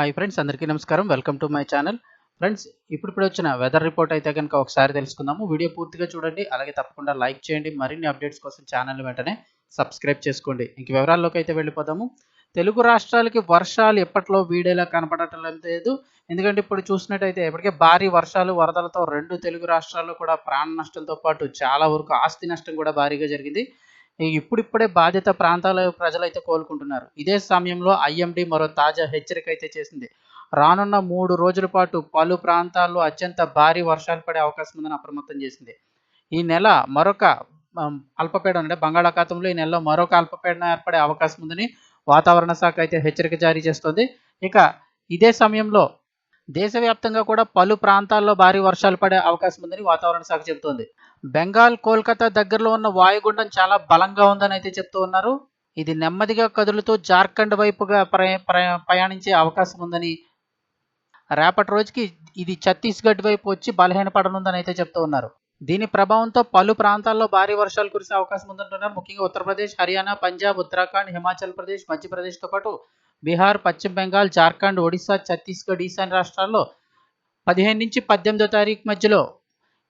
Hi friends అందరికీ నమస్కారం. Welcome to my channel friends ఇప్పుడు ఇప్పుడు వచ్చిన వెదర్ రిపోర్ట్ అయితే కనుక ఒకసారి తెలుసుకుందాము. వీడియో పూర్తిగా చూడండి అలాగే తప్పకుండా లైక్ చేయండి. మరిన్ని అప్డేట్స్ కోసం ఛానల్ వెంటనే సబ్స్క్రైబ్ చేసుకోండి. ఇంక వివరాల్లోకి అయితే వెళ్ళిపోదాము. తెలుగు రాష్ట్రాలకి వర్షాలు ఎప్పట్లో వీడేలా కనపడటం లేదు. ఎందుకంటే ఇప్పుడు చూసినట్టయితే ఇప్పటికే భారీ వర్షాలు వరదలతో రెండు తెలుగు రాష్ట్రాల్లో కూడా ప్రాణ నష్టంతో పాటు చాలా వరకు ఆస్తి నష్టం కూడా భారీగా జరిగింది. ఇప్పుడిప్పుడే బాధిత ప్రాంతాల ప్రజలైతే కోలుకుంటున్నారు. ఇదే సమయంలో ఐఎండి మరో తాజా హెచ్చరిక అయితే చేసింది. రానున్న మూడు రోజుల పాటు పలు ప్రాంతాల్లో అత్యంత భారీ వర్షాలు పడే అవకాశం ఉందని అప్రమత్తం చేసింది. ఈ నెల మరొక అల్పపీడనం అంటే బంగాళాఖాతంలో ఈ నెలలో మరొక అల్పపీడనం ఏర్పడే అవకాశం ఉందని వాతావరణ శాఖ అయితే హెచ్చరిక జారీ చేస్తుంది. ఇక ఇదే సమయంలో దేశవ్యాప్తంగా కూడా పలు ప్రాంతాల్లో భారీ వర్షాలు పడే అవకాశం ఉందని వాతావరణ శాఖ చెబుతోంది. బెంగాల్ కోల్కతా దగ్గరలో ఉన్న వాయుగుండం చాలా బలంగా ఉందని అయితే చెప్తూ ఉన్నారు. ఇది నెమ్మదిగా కదులుతూ జార్ఖండ్ వైపుగా ప్రయాణించే అవకాశం ఉందని రేపటి రోజుకి ఇది ఛత్తీస్గఢ్ వైపు వచ్చి బలహీనపడనుందని అయితే చెప్తూ ఉన్నారు. దీని ప్రభావంతో పలు ప్రాంతాల్లో భారీ వర్షాలు కురిసే అవకాశం ఉందంటున్నారు. ముఖ్యంగా ఉత్తరప్రదేశ్ హర్యానా పంజాబ్ ఉత్తరాఖండ్ హిమాచల్ ప్రదేశ్ మధ్యప్రదేశ్తో పాటు బీహార్ పశ్చిమ బెంగాల్ జార్ఖండ్ ఒడిశా ఛత్తీస్గఢ్ ఈశాన్య రాష్ట్రాల్లో పదిహేను నుంచి పద్దెనిమిదో తారీఖు మధ్యలో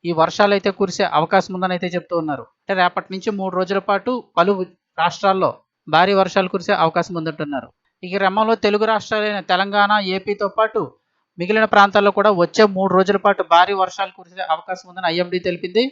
ఈ వర్షాలు అయితే కురిసే అవకాశం ఉందని అయితే చెప్తూ ఉన్నారు. అంటే రేపటి నుంచి మూడు రోజుల పాటు పలు రాష్ట్రాల్లో భారీ వర్షాలు కురిసే అవకాశం ఉందంటున్నారు. ఈ క్రమంలో తెలుగు రాష్ట్రాలైన తెలంగాణ ఏపీతో పాటు మిగిలిన ప్రాంతాల్లో కూడా వచ్చే మూడు రోజుల పాటు భారీ వర్షాలు కురిసే అవకాశం ఉందని ఐఎండీ తెలిపింది.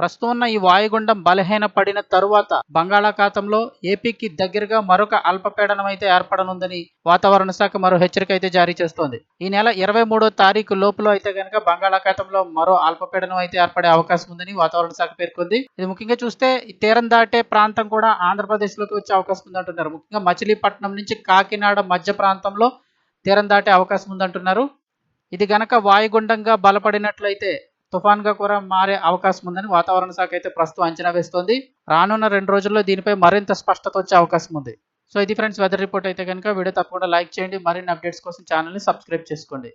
ప్రస్తుతం ఉన్న ఈ వాయుగుండం బలహీన పడిన తరువాత బంగాళాఖాతంలో ఏపీకి దగ్గరగా మరొక అల్పపీడనం అయితే ఏర్పడనుందని వాతావరణ శాఖ మరో హెచ్చరిక అయితే జారీ చేస్తోంది. ఈ నెల ఇరవై మూడో తారీఖు లోపల అయితే కనుక బంగాళాఖాతంలో మరో అల్పపీడనం అయితే ఏర్పడే అవకాశం ఉందని వాతావరణ శాఖ పేర్కొంది. ఇది ముఖ్యంగా చూస్తే ఈ తీరం దాటే ప్రాంతం కూడా ఆంధ్రప్రదేశ్లోకి వచ్చే అవకాశం ఉందంటున్నారు. ముఖ్యంగా మచిలీపట్నం నుంచి కాకినాడ మధ్య ప్రాంతంలో తీరం దాటే అవకాశం ఉందంటున్నారు. ఇది గనక వాయుగుండంగా బలపడినట్లయితే తుఫాన్గా కూడా మారే అవకాశం ఉందని వాతావరణ శాఖ అయితే ప్రస్తుతం అంచనా వేస్తోంది. రానున్న రెండు రోజుల్లో దీనిపై మరింత స్పష్టత వచ్చే అవకాశం ఉంది. సో ఇది ఫ్రెండ్స్ వెదర్ రిపోర్ట్ అయితే కనుక వీడియో తప్పకుండా లైక్ చేయండి. మరిన్ని అప్డేట్స్ కోసం ఛానల్ని సబ్స్క్రైబ్ చేసుకోండి.